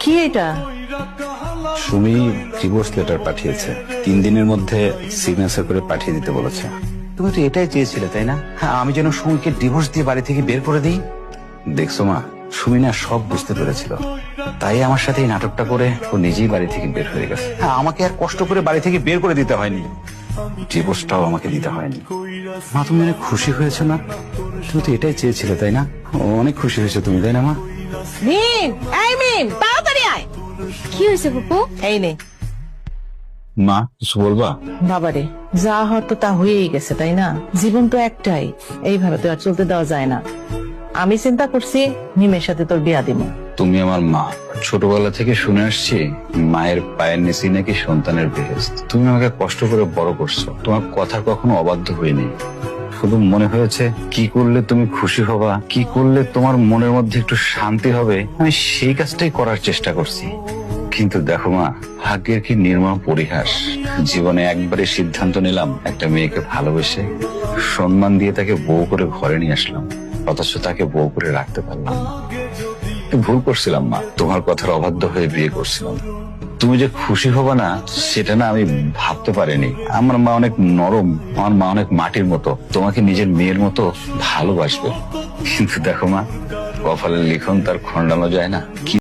কি এটা? Sumi divorce letter পাঠিয়েছে। তিন দিনের মধ্যে সিগনেচার করে পাঠিয়ে দিতে বলেছে। তুমি তো এটাই চেয়েছিলে তাই না? হ্যাঁ আমি যেন সুমিকে ডিভোর্স দিয়ে বাড়ি থেকে বের করে দিই। দেখছ মা সুমি না সব বুঝতে পেরেছিল। তাই আমার সাথে এই নাটকটা করে ও নিজেই বাড়ি থেকে বের হয়ে গেছে। হ্যাঁ আমাকে আর কষ্ট করে বাড়ি থেকে বের করে দিতে হয়নি। ডিভোর্সটাও আমাকে দিতে হয়নি। মা তুমি অনেক খুশি হয়েছে না? তুমি তো এটাই চেয়েছিলে তাই না? ও অনেক খুশি হয়েছে তুমি তাই না মা? মিম এই মিম তাড়াতাড়ি আয়। কি হয়েছে পপু এই নে। মা কিছু বলবা? বাবারে যা হওয়ার তো তা হয়েই গেছে তাই না? জীবন তো একটাই এইভাবে তো আর চলতে দেওয়া যায় না। আমি চিন্তা করছি মিমের সাথে তোর বিয়া দিব। তুমি আমার মা। ছোটবেলা থেকে শুনে আসছি মায়ের পায়ের নিচেই নাকি সন্তানের বেহেস্ত তুমি আমাকে কষ্ট করে বড় করছ। তোমার কথা কখনো অবাধ্য হয়নি শুধু মনে হয়েছে, কি করলে তুমি খুশি হবা, কি করলে তোমার মনের মধ্যে একটু শান্তি হবে, আমি সেই কাজটাই করার চেষ্টা করছি। কিন্তু দেখো মা, ভাগ্যের কি নির্মম পরিহাস। জীবনে একবারে সিদ্ধান্ত নিলাম, একটা মেয়েকে ভালোবেসে সম্মান দিয়ে তাকে বউ করে ঘরে নিয়ে আসলাম, অথচ তাকে বউ করে রাখতে পারলাম না। ভুল করছিলাম মা, তোমার কথার অবাধ্য হয়ে বিয়ে করছিলাম। তুমি যে খুশি হবা না, সেটা না আমি ভাবতে পারিনি। আমার মা অনেক নরম, আমার মা অনেক মাটির মতো। তোমাকে নিজের মেয়ের মতো ভালোবাসবে। কিন্তু দেখো মা, কপালের লিখন তার খণ্ডানো যায় না।